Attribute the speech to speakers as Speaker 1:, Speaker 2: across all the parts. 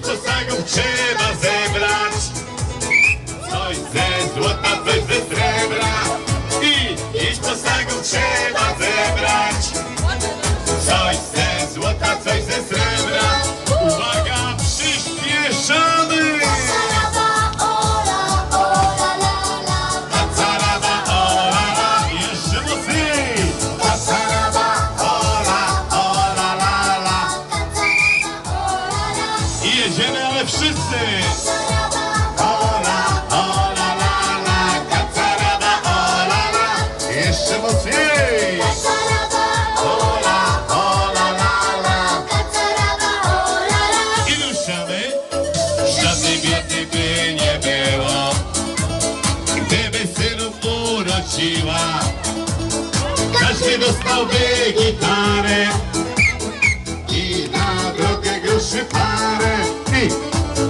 Speaker 1: Iść po I jedziemy, ale wszyscy. Ola, ola, la, la Kacaraba, ola, la Jeszcze mocniej. Ola, ola, la, la I ruszamy Żadnej biedy by nie było. Gdyby synów urodziła Każdy dostałby gitarę groszy parę I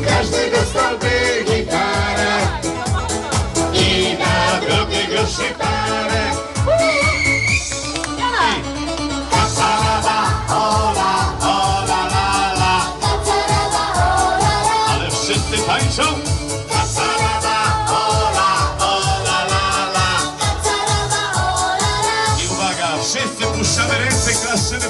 Speaker 1: każdy dostałby gitarę. I na drogę groszy parę. Kasaraba, ola, ola, la, la. Ale wszyscy tańczą. Kasaraba, ola, ola, la, la. I uwaga, wszyscy puszczamy ręce, klaszczymy,